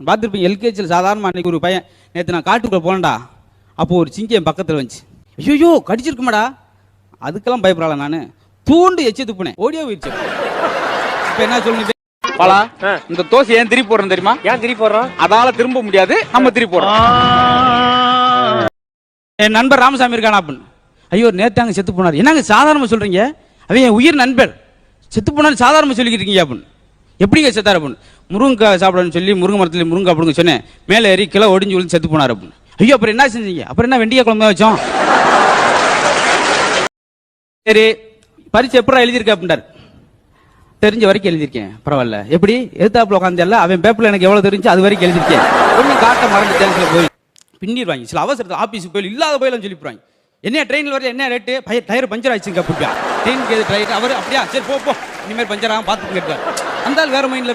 பார்த்துருப்பீங்க எல்கேஜியில் சாதாரண அன்னைக்கு ஒரு பையன் நேற்று நான் காட்டுக்குள்ளே போனேன்டா. அப்போ ஒரு சிங்கம் என் பக்கத்தில் வந்துச்சு. ஐயோ கடிச்சிருக்குமாடா. அதுக்கெல்லாம் பயப்படல நான். தூண்டு எச்சி துப்புனேன். ஓடியே போயிடுச்சு. இப்போ என்ன சொல்லுங்க பாலா இந்த தோசை ஏன் திருப்பி போடுறேன் தெரியுமா? ஏன் திருப்பி போடுறோம் அதால திரும்ப முடியாது நம்ம திருப்பி போடுறோம். என் நண்பர் ராமசாமி இருக்கானா அப்படின்னு. ஐயோ நேத்தாங்க செத்து போனார். என்னங்க சாதாரணமா சொல்றீங்க? அவன் என் உயிர் நண்பர். செத்து போனான்னு சாதாரணமா சொல்லிக்கிட்டு இருக்கீங்க அப்படின்னு. எப்படிங்க செத்தார் அப்படின்னு? முருங்கைக்காய் சாப்பிடணும்னு சொல்லி முருங்கை மரத்தில் முருங்கை அப்படின்னு சொன்னேன். மேலே ஏறி கிலோ ஒடிஞ்சு விழுந்து செத்து போனார் அப்படின்னு. ஐயோ அப்புறம் என்ன செஞ்சீங்க? அப்புறம் என்ன வெண்டிய குழம்பு வச்சோம்? சரி பரிசு எப்படா எழுதியிருக்க அப்படின்றார். தெரிஞ்ச வரைக்கும் எழுதியிருக்கேன். பரவாயில்ல. எப்படி? எதிர்த்தாப்புல உட்காந்தல்ல அவன் பேப்பர்ல எனக்கு எவ்வளவு தெரிஞ்சு அது வரைக்கும் எழுதியிருக்கேன். ஒன்றும் காட்ட மறந்து தேர்தலில் போய். பின்னிடுவாங்க சில அவசரத்தில் ஆபீஸுக்கு போய் இல்லாத போயிலும் சொல்லிவிடுவாங்க என்ன ட்ரெயினில் வர என்ன ரேட்டு டயர் பஞ்சர் ஆயிடுச்சுங்க அப்படியா? ட்ரெயினுக்கு எது ட்ரெயின் அவர் அப்படியா? சரி போ போ. இனிமேல் பஞ்சர் ஆகும் பார்த்து கேட்டார் அந்த வேற மைண்டில்